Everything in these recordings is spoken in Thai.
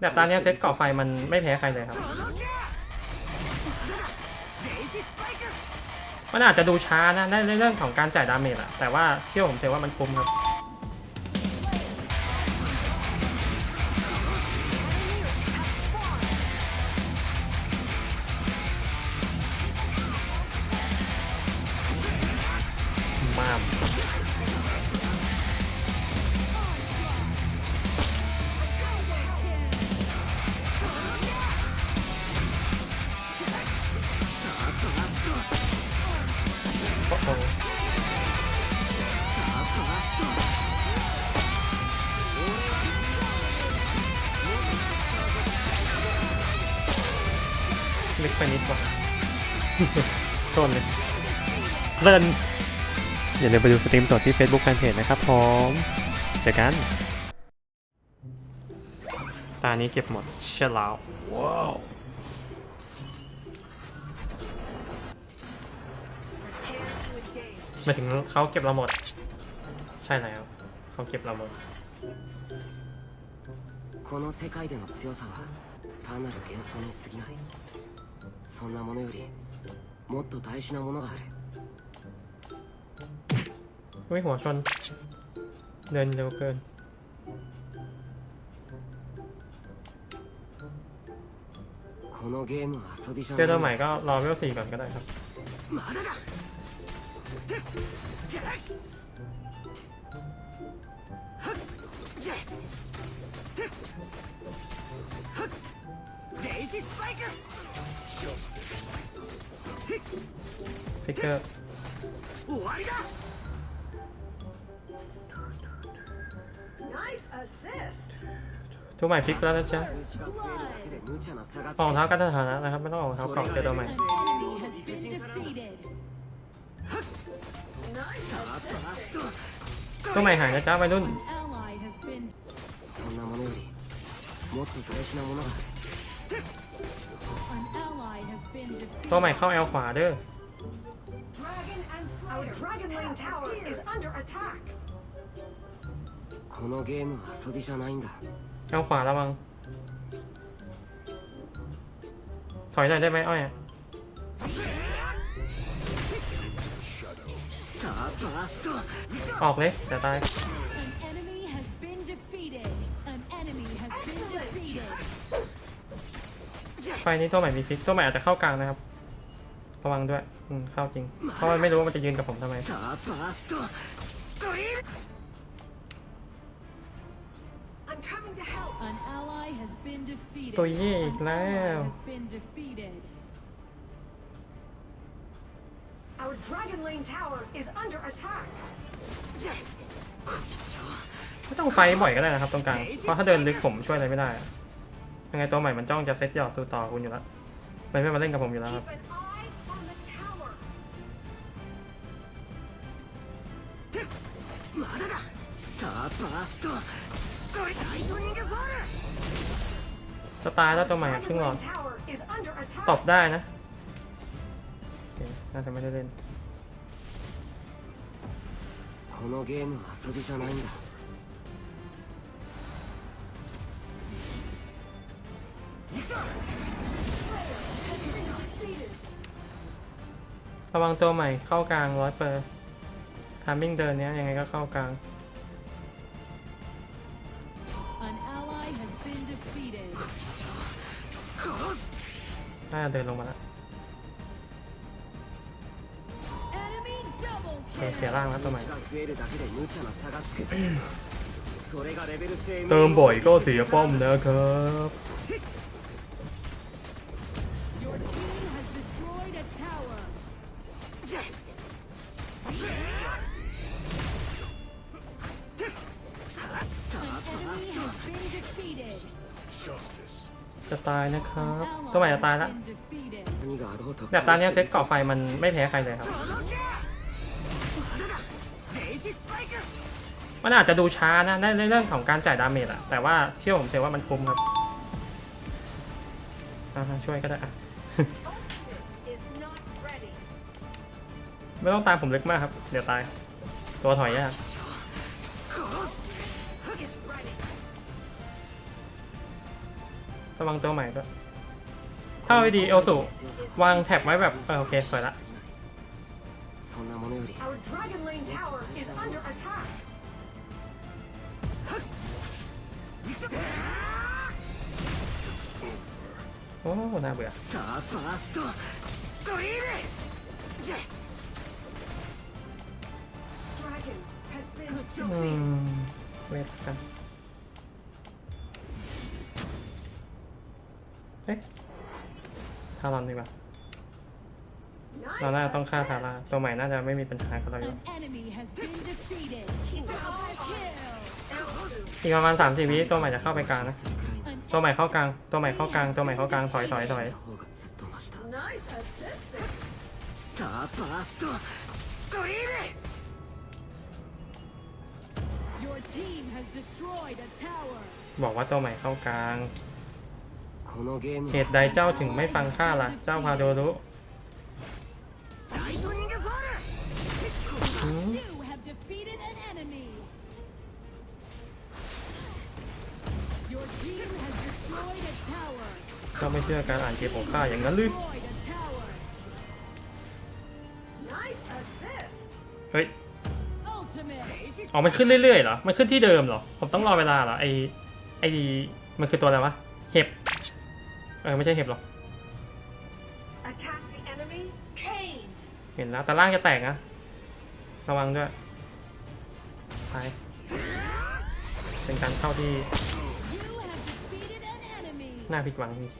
แบบตาเนี้ยเซตก่อไฟมันไม่แพ้ใครเลยครับ มันอาจจะดูช้านะในในเรื่องของการจ่ายดาเมจอะแต่ว่าเชื่อผมเถอะว่ามันคุ้มครับ โทษเลยเพลิน อย่าลืมไปดูสตรีมสดที่ Facebook Fanpage นะครับผมเจอกัน ตานี้เก็บหมดเชลาวว้าวหมายถึงเขาเก็บเราหมด ใช่แล้ว เขาเก็บเราหมด この世界での強さは単なる幻想に過ぎないそんなものより もっと大事なものがある อุ้ยหัวชน เดินเร็วเกิน このゲームは遊びじゃ เจอตัวให ない ม่ก็รอเวลสี่ก่อนก็ได้ครับ まだだレイジスパイク ฟิกเกอร์ 終わりだ Nice assist. ตัวใหม่ฟิกแล้วนะจ๊ะ 虫が増えるだけで無茶な差がつ รอง く เท้ากันสถานะนะครับ ไม่ต้องรองเท้าเกรอบเจอตัวใหม่ An enemy has been defeated. Nice assist. ตัวใหม่หายนะจ๊ะวัยรุ่น An ally has been そんなものよりもっと大事なものが そ ตัวใหม่ defeated. เข้าแอลขวาเด้อ Dragon and Our Dragon Lane Tower is under attack. このゲームは遊びじゃないんだ แอลขวาระวัง ถอยหน่อยได้ไหมอ้อยอะ スターバースト ออกเลยแต่ตาย An enemy ไฟนี้ตัวใหม่มีฟิกตัวใหม่อาจจะเข้ากลางนะครับ ระวังด้วย อืมเข้าจริง เพราะมันไม่รู้ว่ามันจะยืนกับผมทำไม ตัวเย่อีกแล้วไม่ต้องไฟบ่อยก็ได้นะครับตรงกลาง เพราะถ้าเดินลึกผมช่วยอะไรไม่ได้ ยังไงตัวใหม่มันจ้องจะเซตหยอดสู้ต่อคุณอยู่แล้วมันไม่มาเล่นกับผมอยู่แล้วครับ Keep an eye on the tower. まだだスターバーストストリライトニングボール จะตายแล้วตัวใหม่อะครึ่ง Dragon หลอด Lane Tower is under attack. ตบได้นะโอเคน่าจะไม่ได้เล่น このゲームは遊びじゃないんだ ระวังตัวใหม่เข้ากลางร้อยเปอร์ทามิ่งเดินเนี้ยยังไงก็เข้ากลาง น่าเดินลงมาแล้วโอเคเสียร่างแล้วตัวใหม่ เติมบ่อยก็เสียฟ้อมนะครับ จะตายนะครับตัวใหม่จะตายละแบบตาเนี้ยเซตก่อไฟมันไม่แพ้ใครเลยครับ มันอาจจะดูช้านะในเรื่องของการจ่ายดาเมจอะแต่ว่าเชื่อผมเถอะว่ามันคุ้มครับช่วยก็ได้อะไม่ต้องตามผมลึกมากครับ เดี๋ยวตาย ตัวถอยยาก ระวังตัวใหม่ด้วยเข้าไปดีเอลสูวางแท็บไว้แบบเออโอเคสวยละโอ้น่าเบื่อ เอ๊ะทารอนดีกว่า เรา Nice น่าจะต้องฆ่าทา assist. ราตัวใหม่น่าจะไม่มีปัญหากับเราอยู่ An enemy has been defeated. Double Kill. อีกประมาณสามสี่วิตัวใหม่จะเข้าไปกลางนะ するくらいな An ตัวใหม่เข้ากลาง ตัวใหม่เข้ากลาง ตัวใหม่เข้ากลาง ถอยถอยถอย 死んだ方がずっとマシだ Nice assist. スターバーストストリーム Your team has destroyed a tower. บอกว่าตัวใหม่เข้ากลาง このゲーム เหตุใดเจ้าถึงไม่ฟังข้าล่ะ เจ้าพาโดรุเจ้าไม่เชื่อการอ่านเกมของข้าอย่างนั้นหรือเฮ้ยอ๋มันขึ้นเรื่อยๆเหรอ มันขึ้นที่เดิมเหรอ ผมต้องรอเวลาเหรอ ไอไอมันคือตัวอะไรวะ เห็บ เออไม่ใช่เห็บหรอก Attack the enemy, Kane. เห็นแล้วแต่ล่างจะแตกนะ ระวังด้วยไปเป็นการเข้าที่ You have defeated an enemy. น่าผิดหวังจริง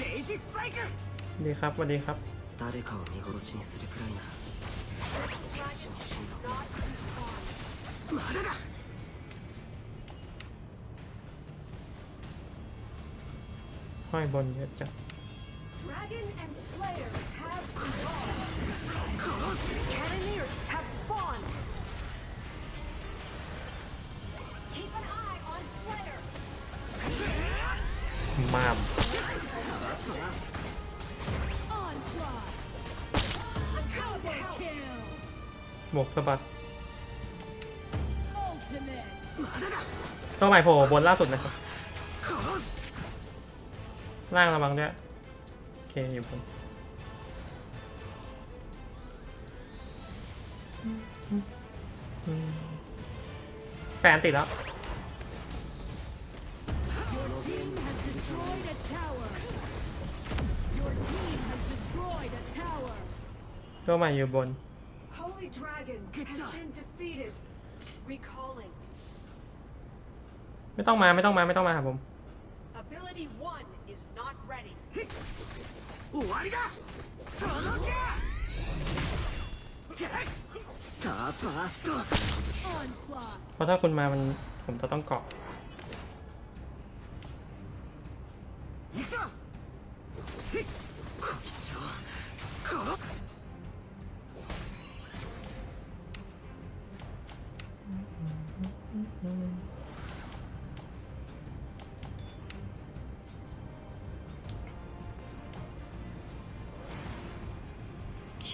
レイジスパイクสวัสดีครับสวัสดีครับ誰かを見殺しにするくらいなら Dragon does not respond. まだだ ห้อยบนเยอะจัด Dragon and Slayer have evolved. Cannoneers have spawned. Keep an eye on Slayer. มาม Onslaught. Double kill. บวกสะบัด Ultimate. ตัวใหม่โผล่บนล่าสุดนะครับ ล่างระวังด้วย โอเค อยู่บนแปลนติดแล้ว Your team has destroyed a tower. Your team has destroyed a tower. ตัวใหม่อยู่บน Holy Dragon has been defeated. Recalling. ไม่ต้องมาไม่ต้องมาไม่ต้องมาครับผม Ability 1 is not ready. 終わりだ届けスターバースト Onslaught. เพราะถ้าคุณมามันผมจะต้องเกาะ 行くぞ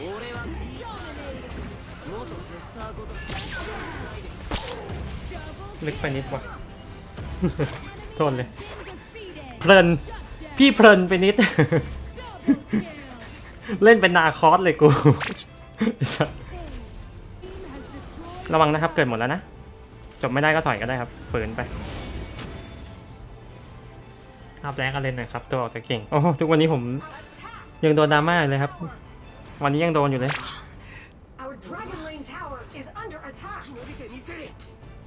俺は元テスターごと ลึกไปนิดว่ะ โทษเลย Been defeated. เพลิน พี่เพลินไปนิด Double kill. เล่นเป็นนาคอสเลยกู ไอ้สัส Ace. Team has destroyed ระวังนะครับ เกิดหมดแล้วนะ จบไม่ได้ก็ถอยก็ได้ครับ ฝืนไปอัพแรงกันเล่นหน่อยครับ ตัวออกจะเก่ง โอ้โหทุกวันนี้ผม Attack. ยังโดนดราม่าอยู่เลยครับ วันนี้ยังโดนอยู่เลย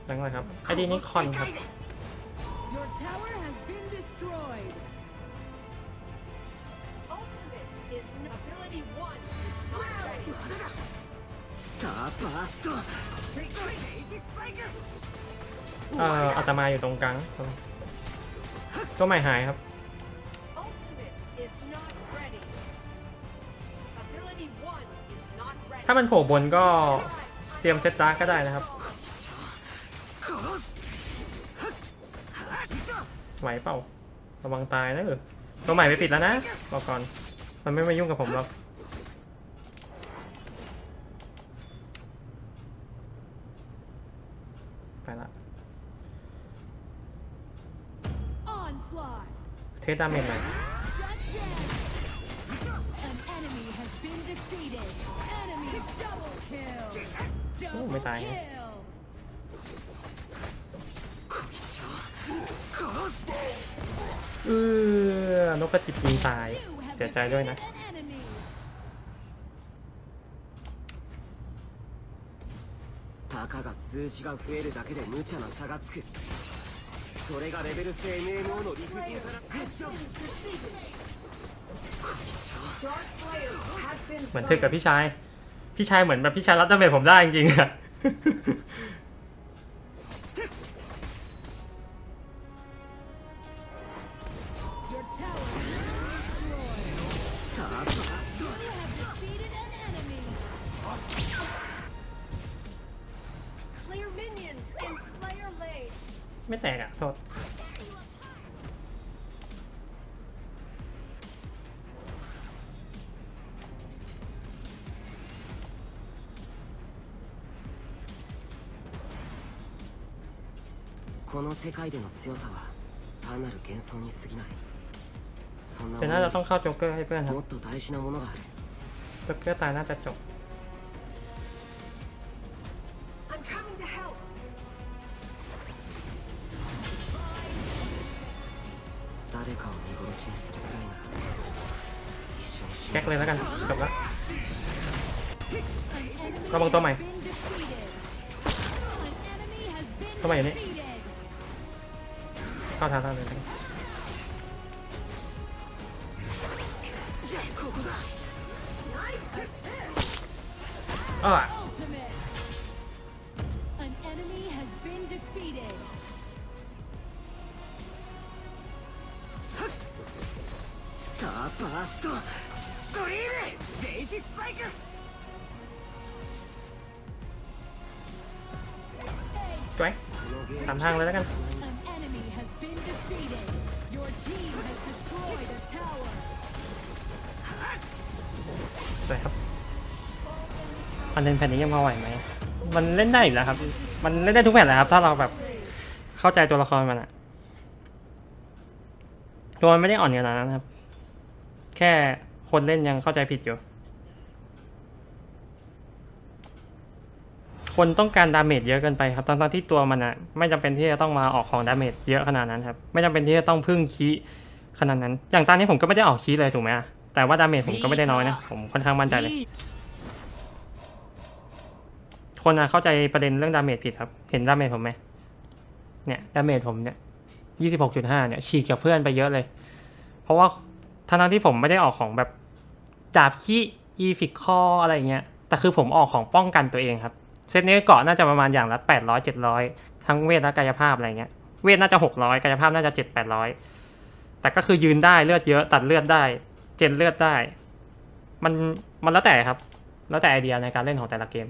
ดังเลยครับไอ้ดีนี่คอนครับ Your tower has been destroyed. Ultimate is ability one is not ready. Star blast. Retreat. Spiker. เอ่ออาตมาอยู่ตรงกลางตัวใหม่หายครับ Ultimate is not ถ้ามันโผล่บนก็เตรียมเซตดาร์กก็ได้นะครับ ไหวเปล่า ระวังตายนะเออตัวใหม่ไปปิดแล้วนะบอกก่อน มันไม่มายุ่งกับผมหรอกไปละ Onslaught. เทสดาเมจหน่อย Shut down. An enemy has been defeated. Enemy double kill. Double mới tài. kill. เออนกกระจิบยิงตาย You have เสียใจด้วยนะ defeated an enemy. たかが数字が増えるだけで無茶な差がつくそれがレベル制 MMO の理不尽さだ เหมือนถึกกับพี่ชาย พี่ชายเหมือนแบบพี่ชายรับดาเมจผมได้จริงๆอะไม่แตกอะโทษ この世界での強さは単なる幻想に過ぎないそんな เดี๋ยว も น่า の จะต้องเข้าโจ๊กเกอร์ให้เพื่อนครั に บ もっと大事なものがある โจ๊กเกอร์ตายน่าจะจบ I'm coming to help. 誰かを見殺しにするくらいなら一緒に死ん แก๊ で กเลยแล้วกัน จบละ An enemy ระวังตัวใหม่ has been defeated. An enemy has been ตัวใหม่อยู่นี่ defeated. เข้าทางท่านเลยแล้วกัน Nice assist. อ้อ Ultimate. An enemy has been defeated. スターバーストストリームレイジスパイク สวย สามทางเลยแล้วกัน มันเล่นแผ่นนี้ยังพอไหวไหม มันเล่นได้อยู่แล้วครับ มันเล่นได้ทุกแผ่นแหละครับ ถ้าเราแบบเข้าใจตัวละครมันอะตัวมันไม่ได้อ่อนขนาดนั้นครับ แค่คนเล่นยังเข้าใจผิดอยู่ คนต้องการดาเมจเยอะเกินไปครับทั้งๆที่ตัวมันอะไม่จำเป็นที่จะต้องมาออกของดาเมจเยอะขนาดนั้นครับ ไม่จำเป็นที่จะต้องพึ่งคีขนาดนั้น อย่างตอนนี้ผมก็ไม่ได้ออกคีเลยถูกไหมแต่ว่าดาเมจผมก็ไม่ได้น้อยนะ ผมค่อนข้างมั่นใจเลย คนอะเข้าใจประเด็นเรื่องดาเมจผิดครับ เห็นดาเมจผมไหมเนี่ยดาเมจผมเนี่ยยี่สิบหกจุดห้าเนี่ยฉีกกับเพื่อนไปเยอะเลย เพราะว่าทั้งที่ผมไม่ได้ออกของแบบดาบขี้อีฟิกคออะไรเงี้ย แต่คือผมออกของป้องกันตัวเองครับ เซตนี้เกาะน่าจะประมาณอย่างละแปดร้อยเจ็ดร้อยทั้งเวทและกายภาพอะไรเงี้ย เวทน่าจะหกร้อยกายภาพน่าจะเจ็ดแปดร้อยแต่ก็คือยืนได้เลือดเยอะตัดเลือดได้ เจนเลือดได้ มันมันแล้วแต่ครับ แล้วแต่ไอเดียในการเล่นของแต่ละเกม